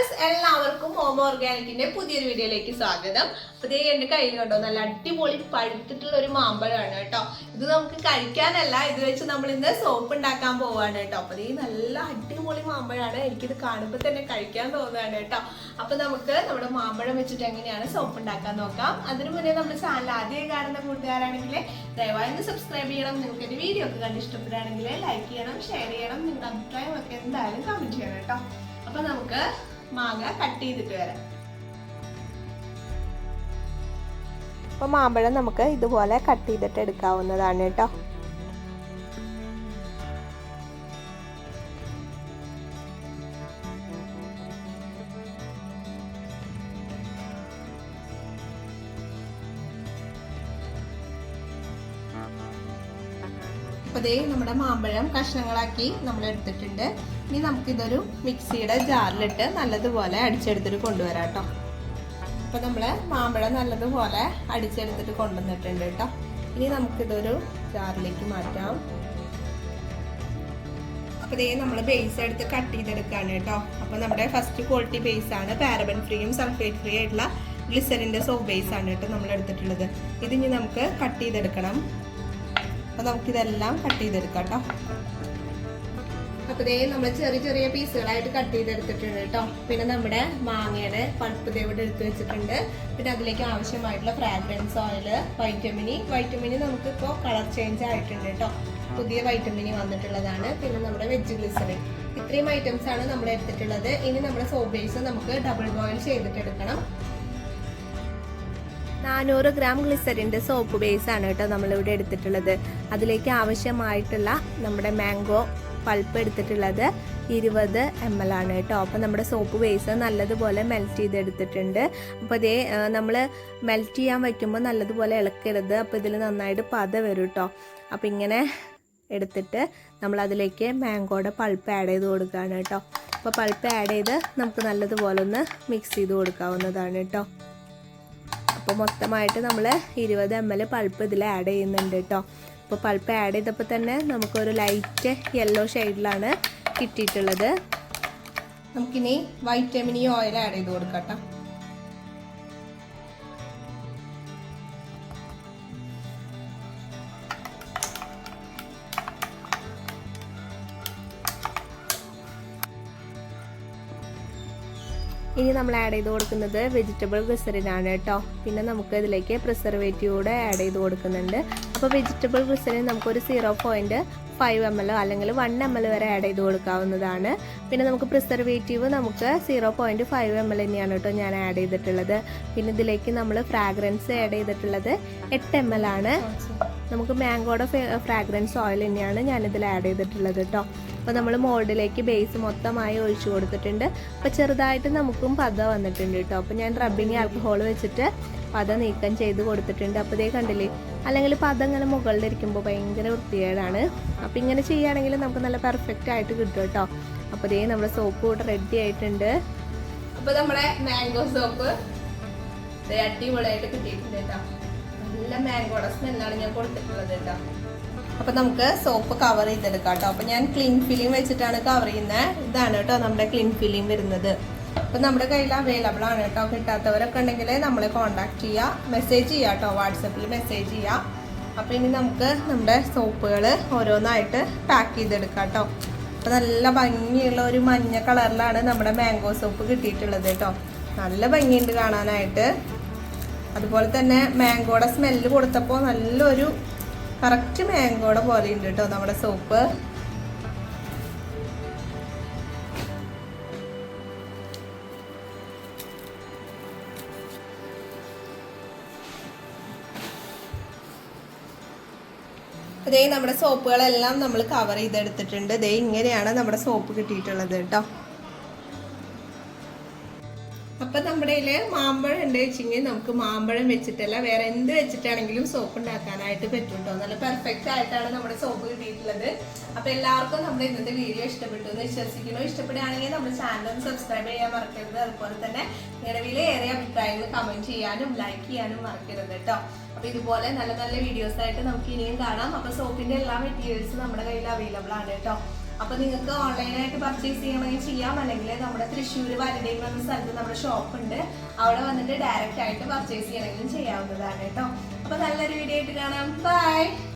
Viewers എല്ലാവർക്കും home ഓർഗാനിക്കിന്റെ പുതിയൊരു വീഡിയോയിലേക്ക് സ്വാഗതം. അപ്പൊ എന്റെ കയ്യിൽ കണ്ടോ നല്ല അടിപൊളി പഴുത്തിട്ടുള്ള ഒരു മാമ്പഴമാണ് കേട്ടോ. ഇത് നമുക്ക് കഴിക്കാനല്ല ഇത് വെച്ച് നമ്മൾ ഇന്ന് സോപ്പ് ഉണ്ടാക്കാൻ പോവാണ് കേട്ടോ. അപ്പൊ ദേ നല്ല അടിപൊളി മാമ്പഴമാണ് എനിക്കിത് കാണുമ്പോൾ തന്നെ കഴിക്കാൻ തോന്നുകയാണ് കേട്ടോ. അപ്പൊ നമുക്ക് നമ്മുടെ മാമ്പഴം വെച്ചിട്ട് എങ്ങനെയാണ് സോപ്പ് ഉണ്ടാക്കാൻ നോക്കാം. അതിനു മുന്നേ നമ്മുടെ ചാനൽ ആദ്യം കാണുന്ന കൂട്ടുകാരാണെങ്കിൽ ദയവായി ഒന്ന് സബ്സ്ക്രൈബ് ചെയ്യണം. നിങ്ങൾക്ക് എന്റെ വീഡിയോ ഒക്കെ കണ്ട് ഇഷ്ടപ്പെടുകയാണെങ്കിൽ ലൈക്ക് ചെയ്യണം ഷെയർ ചെയ്യണം. നിങ്ങളുടെ അഭിപ്രായം ഒക്കെ എന്തായാലും കമന്റ് ചെയ്യണം കേട്ടോ. അപ്പൊ നമുക്ക് മാങ്ങ കട്ട് ചെയ്തിട്ട് വരാം. അപ്പോൾ മാമ്പഴം നമുക്ക് ഇതുപോലെ കട്ട് ചെയ്തിട്ട് എടുക്കാവുന്നതാണ് കേട്ടോ. അപ്പോൾ ദേ നമ്മുടെ മാമ്പഴം കഷ്ണങ്ങളാക്കി നമ്മൾ എടുത്തിട്ടുണ്ട്. ഇനി നമുക്കിതൊരു മിക്സിയുടെ ജാറിലിട്ട് നല്ലതുപോലെ അടിച്ചെടുത്തിട്ട് കൊണ്ടുവരാം കേട്ടോ. അപ്പോൾ നമ്മൾ മാമ്പഴം നല്ലതുപോലെ അടിച്ചെടുത്തിട്ട് കൊണ്ടുവന്നിട്ടുണ്ട് കേട്ടോ. ഇനി നമുക്കിതൊരു ജാറിലേക്ക് മാറ്റാം. അപ്പോൾ ദേ നമ്മൾ ബേസ് എടുത്ത് കട്ട് ചെയ്തെടുക്കാണ് കേട്ടോ. അപ്പോൾ നമ്മുടെ ഫസ്റ്റ് ക്വാളിറ്റി ബേസ് ആണ്. പാരബൻ ഫ്രീയും സൾഫേറ്റ് ഫ്രീ ആയിട്ടുള്ള ഗ്ലിസറിന്റെ സോപ്പ് ബേസ് ആണ് കേട്ടോ നമ്മൾ എടുത്തിട്ടുള്ളത്. ഇത് ഇനി നമുക്ക് കട്ട് ചെയ്തെടുക്കണം. അപ്പോൾ നമുക്കിതെല്ലാം കട്ട് ചെയ്തെടുക്കാം കേട്ടോ അപ്പോൾ ഇതേ നമ്മൾ ചെറിയ ചെറിയ പീസുകളായിട്ട് കട്ട് ചെയ്തെടുത്തിട്ടുണ്ട് കേട്ടോ പിന്നെ നമ്മുടെ മാങ്ങയുടെ പൾപ്പ് ദേവിടെ എടുത്ത് വെച്ചിട്ടുണ്ട്. പിന്നെ അതിലേക്ക് ആവശ്യമായിട്ടുള്ള fragrance oil vitamin E vitamin E നമുക്കിപ്പോൾ കളർ ചേഞ്ച് ആയിട്ടുണ്ട് കേട്ടോ പുതിയ വൈറ്റമിനി വന്നിട്ടുള്ളതാണ്. പിന്നെ നമ്മുടെ വെജ് ഗ്ലിസറിൻ ഇത്രയും ഐറ്റംസ് ആണ് നമ്മൾ എടുത്തിട്ടുള്ളത് ഇനി നമ്മുടെ സോപ്പ് ബേസ് നമുക്ക് ഡബിൾ ബോയിൽ ചെയ്തിട്ട് എടുക്കണം നാനൂറ് ഗ്രാം ഗ്ലിസറിന്റെ സോപ്പ് ബേസ് ആണ് കേട്ടോ നമ്മളിവിടെ എടുത്തിട്ടുള്ളത്. അതിലേക്ക് ആവശ്യമായിട്ടുള്ള നമ്മുടെ മാംഗോ പൾപ്പ് എടുത്തിട്ടുള്ളത് ഇരുപത് എം എൽ ആണ് കേട്ടോ. അപ്പോൾ നമ്മുടെ സോപ്പ് ബേസ് നല്ലതുപോലെ മെൽറ്റ് ചെയ്തെടുത്തിട്ടുണ്ട്. അപ്പോൾ അതേ നമ്മൾ മെൽറ്റ് ചെയ്യാൻ വയ്ക്കുമ്പോൾ നല്ലതുപോലെ ഇളക്കരുത്. അപ്പോൾ ഇതിൽ നന്നായിട്ട് പത വരും കേട്ടോ. അപ്പോൾ ഇങ്ങനെ എടുത്തിട്ട് നമ്മൾ അതിലേക്ക് മാംഗോയുടെ പൾപ്പ് ആഡ് ചെയ്ത് കൊടുക്കുകയാണ് കേട്ടോ. അപ്പോൾ പൾപ്പ് ആഡ് ചെയ്ത് നമുക്ക് നല്ലതുപോലെ ഒന്ന് മിക്സ് ചെയ്ത് കൊടുക്കാവുന്നതാണ് കേട്ടോ. അപ്പോൾ മൊത്തമായിട്ട് നമ്മൾ ഇരുപത് എം എൽ പൾപ്പ് ഇതിൽ ആഡ് ചെയ്യുന്നുണ്ട് കേട്ടോ അപ്പോൾ പൾപ്പ് ആഡ് ചെയ്തപ്പോൾ തന്നെ നമുക്കൊരു ലൈറ്റ് യെല്ലോ ഷെയ്ഡിലാണ് കിട്ടിയിട്ടുള്ളത്. നമുക്കിനി വൈറ്റമിനി ഓയിൽ ആഡ് ചെയ്ത് കൊടുക്കാം കേട്ടോ ഇനി നമ്മൾ ആഡ് ചെയ്ത് കൊടുക്കുന്നത് വെജിറ്റബിൾ ഗ്ലിസറിനാണ് കേട്ടോ. പിന്നെ നമുക്ക് ഇതിലേക്ക് പ്രിസർവേറ്റീവ് കൂടെ ആഡ് ചെയ്ത് കൊടുക്കുന്നുണ്ട്. അപ്പോൾ വെജിറ്റബിൾ ഗ്ലിസറിൻ നമുക്കൊരു zero point five M L അല്ലെങ്കിൽ വൺ എം എൽ വരെ ആഡ് ചെയ്ത് കൊടുക്കാവുന്നതാണ്. പിന്നെ നമുക്ക് പ്രിസർവേറ്റീവ് നമുക്ക് zero point five M L തന്നെയാണ് കേട്ടോ ഞാൻ ആഡ് ചെയ്തിട്ടുള്ളത്. പിന്നെ ഇതിലേക്ക് നമ്മൾ ഫ്രാഗ്രൻസ് ആഡ് ചെയ്തിട്ടുള്ളത് എട്ട് എം എൽ ആണ്. നമുക്ക് മാംഗോയുടെ ഫ്രാഗ്രൻസ് ഓയിൽ തന്നെയാണ് ഞാനിതിൽ ആഡ് ചെയ്തിട്ടുള്ളത് കേട്ടോ. അപ്പോൾ നമ്മൾ മോൾഡിലേക്ക് ബേസ് മൊത്തമായി ഒഴിച്ചു കൊടുത്തിട്ടുണ്ട്. അപ്പോൾ ചെറുതായിട്ട് നമുക്കും പത വന്നിട്ടുണ്ട് കേട്ടോ. അപ്പോൾ ഞാൻ റബ്ബിങ് ആൽക്കഹോൾ വെച്ചിട്ട് പത നീക്കം ചെയ്ത് കൊടുത്തിട്ടുണ്ട്. അപ്പോൾ ഇതേ കണ്ടില്ലേ? അല്ലെങ്കിൽ പത ഇങ്ങനെ മുകളിലിരിക്കുമ്പോൾ ഭയങ്കര വൃത്തികേടാണ്. അപ്പോൾ ഇങ്ങനെ ചെയ്യുകയാണെങ്കിൽ നമുക്ക് നല്ല പെർഫെക്റ്റ് ആയിട്ട് കിട്ടും കേട്ടോ. അപ്പോൾ ഇതേ നമ്മുടെ സോപ്പ് കൂടെ റെഡി ആയിട്ടുണ്ട്. അപ്പോൾ നമ്മുടെ മാംഗോ സോപ്പ് അടിപൊളിയായിട്ട് കിട്ടിയിട്ടുണ്ട് കേട്ടോ. നല്ല മാംഗോയുടെ സ്മെല്ലാണ് ഞാൻ കൊടുത്തിട്ടുള്ളത് കേട്ടോ. അപ്പൊ നമുക്ക് സോപ്പ് കവർ ചെയ്തെടുക്കാം കേട്ടോ അപ്പൊ ഞാൻ ക്ലീൻ ഫിലിം വെച്ചിട്ടാണ് കവർ ചെയ്യുന്നത് ഇതാണ് കേട്ടോ നമ്മുടെ ക്ലീൻ ഫിലിം വരുന്നത്. അപ്പൊ നമ്മുടെ കയ്യിൽ അവൈലബിൾ ആണ് കേട്ടോ കിട്ടാത്തവരൊക്കെ ഉണ്ടെങ്കിൽ നമ്മളെ കോണ്ടാക്ട് ചെയ്യുക മെസ്സേജ് ചെയ്യുക കേട്ടോ വാട്സപ്പിൽ മെസ്സേജ് ചെയ്യുക അപ്പൊ ഇനി നമുക്ക് നമ്മുടെ സോപ്പുകൾ ഓരോന്നായിട്ട് പാക്ക് ചെയ്തെടുക്കാം കേട്ടോ അപ്പൊ നല്ല ഭംഗിയുള്ള ഒരു മഞ്ഞ കളറിലാണ് നമ്മുടെ മാംഗോ സോപ്പ് കിട്ടിയിട്ടുള്ളത് കേട്ടോ നല്ല ഭംഗിയുണ്ട് കാണാനായിട്ട്. അതുപോലെ തന്നെ മാംഗോയുടെ സ്മെല്ല് കൊടുത്തപ്പോൾ നല്ലൊരു കറക്റ്റ് മാംഗോയുടെ പോലെ ഉണ്ട് കേട്ടോ നമ്മുടെ സോപ്പ് ഇതേ നമ്മുടെ സോപ്പുകളെല്ലാം നമ്മൾ കവർ ചെയ്തെടുത്തിട്ടുണ്ട്. ഇതേ ഇങ്ങനെയാണ് നമ്മുടെ സോപ്പ് കിട്ടിയിട്ടുള്ളത് കേട്ടോ അപ്പൊ നമ്മുടെ കയ്യിൽ മാമ്പഴം ഉണ്ട് വെച്ചെങ്കിൽ നമുക്ക് മാമ്പഴം വെച്ചിട്ടല്ല വേറെ എന്ത് വെച്ചിട്ടാണെങ്കിലും സോപ്പ് ഉണ്ടാക്കാനായിട്ട് പറ്റും കേട്ടോ നല്ല പെർഫെക്റ്റ് ആയിട്ടാണ് നമ്മുടെ സോപ്പ് കിട്ടിയിട്ടുള്ളത്. അപ്പൊ എല്ലാവർക്കും നമ്മുടെ ഇന്നത്തെ വീഡിയോ ഇഷ്ടപ്പെട്ടു എന്ന് വിശ്വസിക്കുന്നു. ഇഷ്ടപ്പെടുകയാണെങ്കിൽ നമ്മുടെ ചാനൽ സബ്സ്ക്രൈബ് ചെയ്യാൻ മറക്കരുത്. അതുപോലെ തന്നെ നിലവിലെ ഏറെ അഭിപ്രായങ്ങൾ കമന്റ് ചെയ്യാനും ലൈക്ക് ചെയ്യാനും മറക്കരുത് കേട്ടോ. അപ്പൊ ഇതുപോലെ നല്ല നല്ല വീഡിയോസ് ആയിട്ട് നമുക്ക് ഇനിയും കാണാം. അപ്പൊ സോപ്പിന്റെ എല്ലാ മെറ്റീരിയൽസും നമ്മുടെ കയ്യിൽ അവൈലബിൾ ആണ് കേട്ടോ. അപ്പൊ നിങ്ങൾക്ക് ഓൺലൈനായിട്ട് പർച്ചേസ് ചെയ്യണമെങ്കിൽ ചെയ്യാം. അല്ലെങ്കിൽ നമ്മുടെ തൃശ്ശൂർ വരുടെ എന്ന സ്ഥലത്ത് നമ്മുടെ ഷോപ്പ് ഉണ്ട്. അവിടെ വന്നിട്ട് ഡയറക്റ്റ് ആയിട്ട് പർച്ചേസ് ചെയ്യണമെങ്കിലും ചെയ്യാവുന്നതാണ് കേട്ടോ. അപ്പൊ നല്ലൊരു വീഡിയോ ആയിട്ട് കാണാം. ബൈ